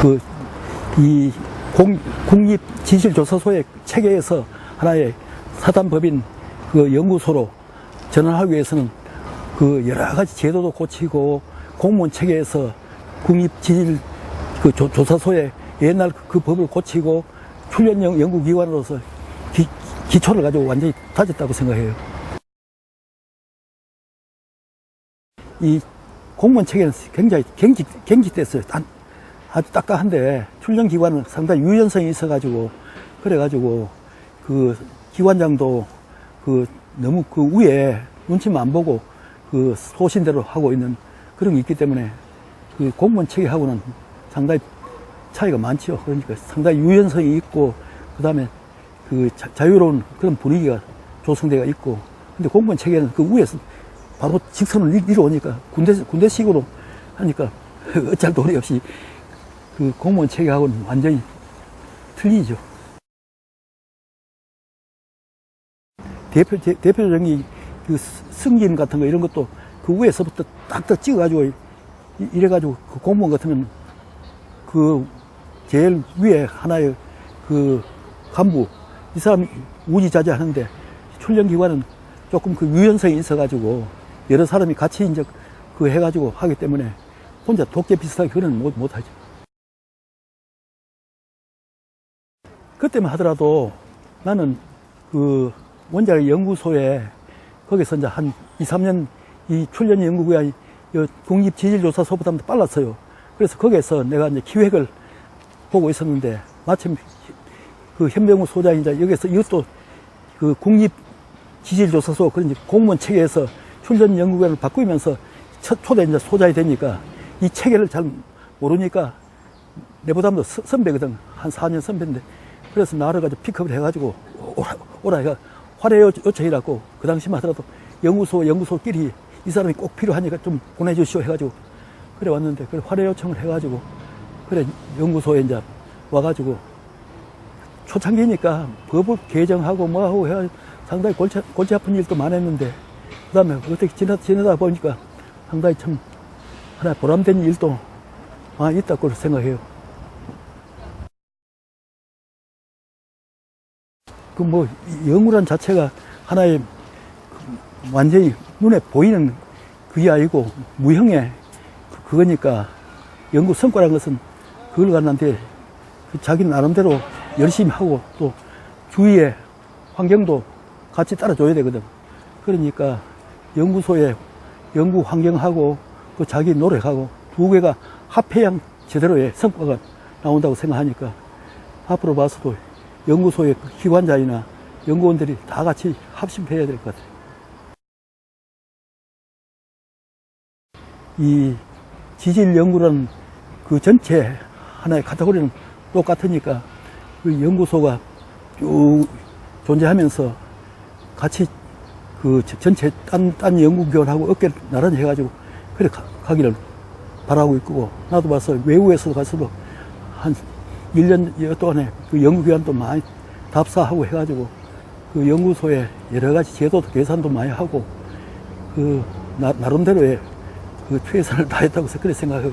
그, 이 공, 국립지질조사소의 체계에서 하나의 사단법인 그 연구소로 전환하기 위해서는 그 여러 가지 제도도 고치고 공무원 체계에서 국립지질 그 조, 조사소의 옛날 그 법을 고치고 훈련 연- 연구기관으로서 기, 기초를 가지고 완전히 다졌다고 생각해요. 이 공무원 체계는 굉장히 경직, 경직됐어요. 단, 아주 딱딱한데 출전 기관은 상당히 유연성이 있어가지고 그래가지고 그 기관장도 그 너무 그 위에 눈치만 안 보고 그 소신대로 하고 있는 그런 게 있기 때문에 그 공무원 체계하고는 상당히 차이가 많죠. 그러니까 상당히 유연성이 있고 그 다음에 그 자, 자유로운 그런 분위기가 조성되어 있고 근데 공무원 체계는 그 위에서 바로 직선을 이- 이루어오니까 군대 군대식으로 하니까 어쩔 도리 없이 그 공무원 체계하고는 완전히 틀리죠. 대표 대, 대표적인 그 스- 승진 같은 거 이런 것도 그 위에서부터 딱딱 찍어가지고 이- 이래가지고 그 공무원 같으면 그 제일 위에 하나의 그 간부 이 사람이 우지자지 하는데 출연기관은 조금 그 유연성이 있어가지고 여러 사람이 같이 이제 그 해가지고 하기 때문에 혼자 독재 비슷하게 그는 못, 못하죠. 그때만 하더라도 나는 그 원자력 연구소에 거기서 이제 한 2, 3년 이 출연 연구기관이 이 국립지질조사소보다 빨랐어요. 그래서 거기에서 내가 이제 기획을 보고 있었는데 마침 그 현병우 소장이 이제 여기서 이것도 그 국립 지질조사소 그런 이제 공무원 체계에서 출전 연구관을 바꾸면서 첫 초대 이제 소장이 되니까 이 체계를 잘 모르니까 내보다도 서- 선배거든. 한 4년 선배인데. 그래서 나를 가지고 픽업을 해가지고 오라, 오라 해가 활해 요- 요청이라고 그 당시만 하더라도 연구소, 연구소끼리 이 사람이 꼭 필요하니까 좀 보내주시오 해가지고 그래 왔는데 그래 활해 요청을 해가지고 그래 연구소에 이제 와가지고 초창기니까 법을 개정하고 뭐하고 해야 상당히 골치, 골치 아픈 일도 많았는데 그 다음에 어떻게 지나, 지내다 보니까 상당히 참 하나 보람된 일도 많이 있다고 생각해요. 그뭐 연구란 자체가 하나의 그 완전히 눈에 보이는 그게 아니고 무형의 그- 그거니까 연구 성과라는 것은 그걸 갖는데 그 자기 나름대로 열심히 하고 또 주위의 환경도 같이 따라줘야 되거든. 그러니까 연구소의 연구 환경하고 그 자기 노력하고 두 개가 합해야 제대로의 성과가 나온다고 생각하니까 앞으로 봐서도 연구소의 그 기관자이나 연구원들이 다 같이 합심해야 될 것 같아요. 이 지질 연구라는 그 전체 하나의 카테고리는 똑같으니까 그 연구소가 쭉 존재하면서 같이 그 전체 딴, 딴 연구기관하고 어깨를 나란히 해가지고 그래 가, 가기를 바라고 있고 나도 봐서 외국에서도 가서도 한 1년 동안에 그 연구기관도 많이 답사하고 해가지고 그 연구소에 여러 가지 제도도 계산도 많이 하고 그 나, 나름대로의 그 최선을 다했다고 그렇게 생각하고